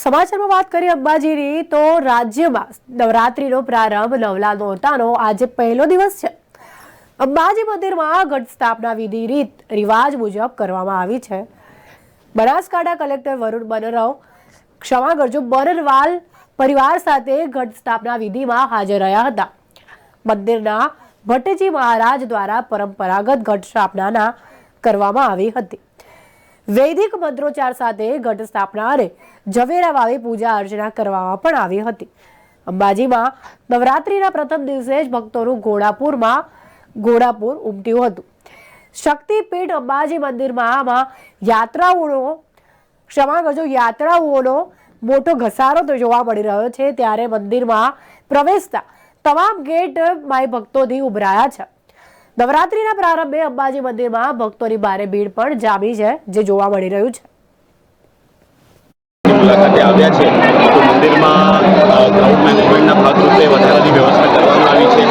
સમાચારમાં વાત કરીએ અંબાજીની, તો રાજ્યમાં નવરાત્રીનો પ્રારંભ નવલા નોરતાનો આજે પહેલો દિવસ છે. અંબાજી મંદિરમાં ઘટ સ્થાપના વિધિ, રીત, રિવાજ મુજબ કરવામાં આવી છે. બનાસકાંઠા કલેક્ટર વરુણ બનરાવ ક્ષમા કરજો બનરવાલ પરિવાર સાથે ઘટ સ્થાપના વિધિમાં હાજર રહ્યા હતા. મંદિરના ભટ્ટજી મહારાજ દ્વારા પરંપરાગત ઘટ સ્થાપનાના કરવામાં આવી હતી. વૈદિક મંત્રોચ્ચાર સાથે ઘટ સ્થાપનારે ઝવેરા વાવી પૂજા અર્ચના કરવામાં પણ આવી હતી. અંબાજીમાં નવરાત્રીના પ્રથમ દિવસે જ ભક્તોનું ઘોડાપુરમાં, ઘોડાપુર ઉમટ્યું હતું. શક્તિપીઠ અંબાજી મંદિરમાં આમાં યાત્રાઓનો ક્ષમા કરજો યાત્રાઓનો મોટો ઘસારો તો જોવા મળી રહ્યો છે. ત્યારે મંદિરમાં પ્રવેશતા તમામ ગેટ માય ભક્તોથી ઉભરાયા છે. નવરાત્રીના પ્રારંભે અંબાજી મંદિરમાં ભક્તોની ભારે ભીડ પણ જામી છે જે જોવા મળી રહ્યું છે. મુલાકાતે આવ્યા છે. તો મંદિરમાં ક્રાઉડ મેનેજમેન્ટના ભાગરૂપે વધારાની વ્યવસ્થા કરવામાં આવી છે.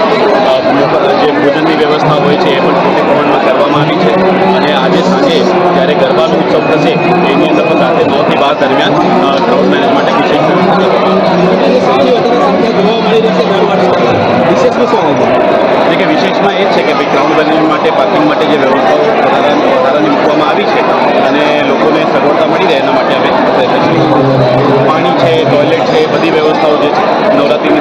જે ભોજનની વ્યવસ્થા હોય છે એ પણ મોટી પ્રમાણમાં કરવામાં આવી છે. અને આજે સાંજે જ્યારે ગરબાનો ઉત્સવ થશે એની અંદર સાથે નવથી બાર દરમિયાન અ, માટે પાર્કિંગ માટે જે વ્યવસ્થાઓ વધારાની મૂકવામાં આવી છે અને લોકોને સગવડતા મળી રહે એના માટે અમે પાણી છે ટોયલેટ છે બધી વ્યવસ્થાઓ જે છે, નવરાત્રિની